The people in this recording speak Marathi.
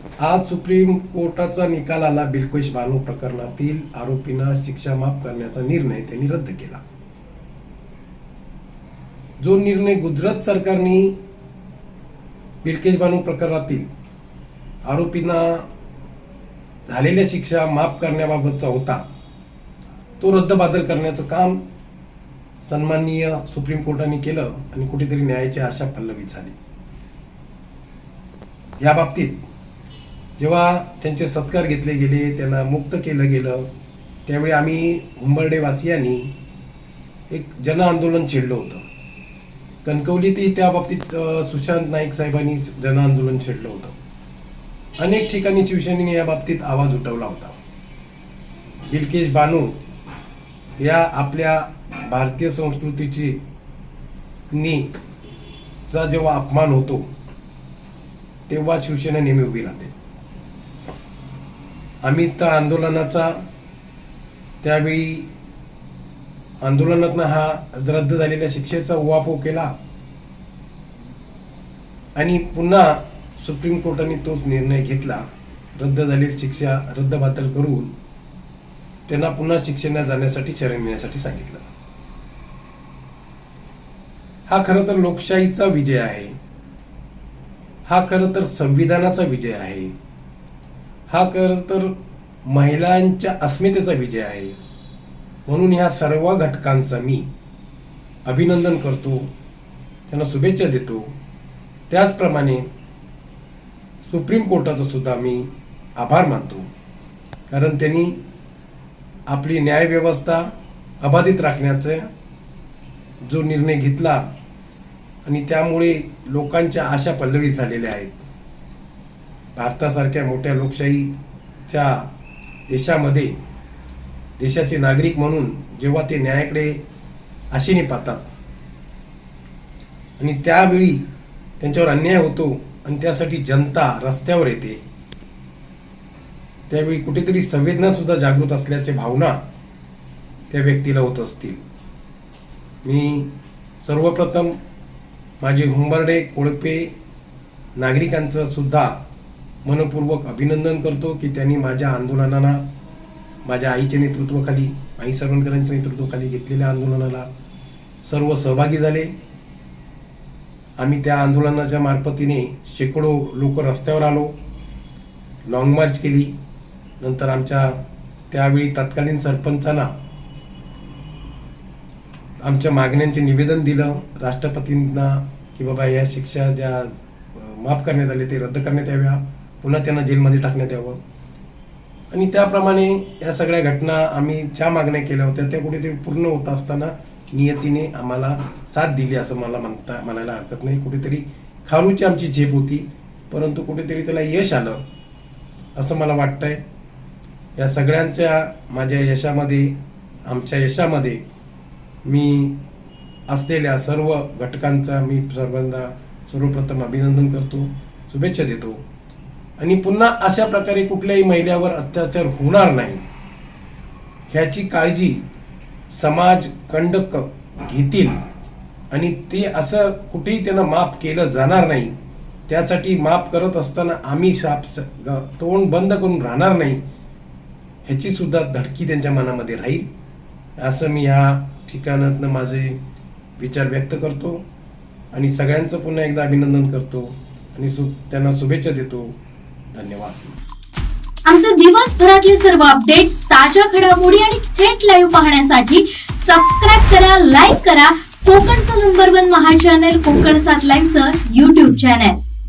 आज सुप्रीम कोर्टाचा निकाल आला बिलकेश बानू प्रकरणातील आरोपींना शिक्षा माफ करण्याचा निर्णय त्यांनी रद्द केला. जो निर्णय गुजरात सरकारने बिलकेश बानू प्रकरणातील आरोपींना झालेल्या शिक्षा माफ करण्याबाबतचा होता तो रद्दबादल करण्याचं काम सन्माननीय सुप्रीम कोर्टाने केलं आणि कुठेतरी न्यायाची आशा पल्लवी झाली. या बाबतीत जेव्हा त्यांचे सत्कार घेतले गेले त्यांना मुक्त केलं गेलं त्यावेळी आम्ही उंबर्डेवासियांनी एक जन आंदोलन छेडलं होतं. कणकवलीतही त्या बाबतीत सुशांत नाईक साहेबांनी जन आंदोलन छेडलं होतं. अनेक ठिकाणी शिवसेनेने या बाबतीत आवाज उठवला होता. बिलकेश बानू या आपल्या भारतीय संस्कृतीची नी चा जेव्हा अपमान होतो तेव्हा शिवसेना नेहमी उभी राहते. आम्ही त्या आंदोलनाचा त्यावेळी आंदोलनातनं हा रद्द झालेल्या शिक्षेचा उवापो केला. आणि पुन्हा सुप्रीम कोर्टाने तोच निर्णय घेतला. रद्द झालेली शिक्षा रद्दबातल करून त्यांना पुन्हा शिक्षणात जाण्यासाठी शरण येण्यासाठी सांगितलं. हा खरं तर लोकशाहीचा विजय आहे. हा खरं तर संविधानाचा विजय आहे. हा खरं तर महिलांच्या अस्मितेचा विजय आहे. म्हणून ह्या सर्व घटकांचा मी अभिनंदन करतो. त्यांना शुभेच्छा देतो. त्याचप्रमाणे सुप्रीम कोर्टाचा सुद्धा मी आभार मानतो. कारण त्यांनी आपली न्यायव्यवस्था अबाधित राखण्याचा जो निर्णय घेतला आणि त्यामुळे लोकांच्या आशा पल्लवी झालेल्या आहेत. भारतासारख्या मोठ्या लोकशाहीच्या देशामध्ये देशाचे नागरिक म्हणून जेव्हा ते न्यायाकडे आशेने पाहतात. आणि त्यावेळी त्यांच्यावर अन्याय होतो आणि त्यासाठी जनता रस्त्यावर येते. त्यावेळी कुठेतरी संवेदनासुद्धा जागृत असल्याच्या भावना त्या व्यक्तीला होत असतील. मी सर्वप्रथम माझे हुंबर्डे कोळपे नागरिकांचं सुद्धा मनपूर्वक अभिनंदन करतो की त्यांनी माझ्या आंदोलनाला माझ्या आईच्या नेतृत्वाखाली आई सरवणकरांच्या नेतृत्वाखाली घेतलेल्या आंदोलनाला सर्व सहभागी झाले. आम्ही त्या आंदोलनाच्या मार्फतीने शेकडो लोक रस्त्यावर आलो लॉंग मार्च केली. नंतर आमच्या त्यावेळी तत्कालीन सरपंचांना आमच्या मागण्यांचे निवेदन दिलं. राष्ट्रपतींना की बाबा या शिक्षा ज्या माफ करण्यात आले ते रद्द करण्यात याव्या. पुन्हा त्यांना जेलमध्ये टाकण्यात यावं. आणि त्याप्रमाणे या सगळ्या घटना आम्ही ज्या मागण्या केल्या होत्या त्या कुठेतरी पूर्ण होत असताना नियतीने आम्हाला साथ दिली असं मला म्हणता म्हणायला हरकत नाही. कुठेतरी खालूची आमची झेप होती परंतु कुठेतरी त्याला यश आलं असं मला वाटतंय. या सगळ्यांच्या माझ्या यशामध्ये आमच्या यशामध्ये मी असलेल्या सर्व घटकांचा मी सर्वांना सर्वप्रथम अभिनंदन करतो शुभेच्छा देतो. आणि पुन्हा अशा प्रकारे कुठल्याही महिलेवर अत्याचार होणार नाही. ह्याची काळजी समाज कंडक घेतील आणि ते असं कुठेही त्यांना माफ केलं जाणार नाही. त्यासाठी माफ करत असताना आम्ही शाप तोंड बंद करून राहणार नाही. ह्याची सुद्धा धडकी त्यांच्या मनामध्ये राहील. असं मी ह्या ठिकाणातनं माझे विचार व्यक्त करतो. आणि सगळ्यांचं पुन्हा एकदा अभिनंदन करतो. आणि सु त्यांना शुभेच्छा देतो. धन्यवाद. आमचे दिवसभरातले सर्व अपडेट्स ताज्या घडामोडी आणि थेट लाईव्ह पाहण्यासाठी सबस्क्राईब करा लाईक करा. कोकणचं number one Maha channel Kokan सात लाईनचं युट्यूब चॅनल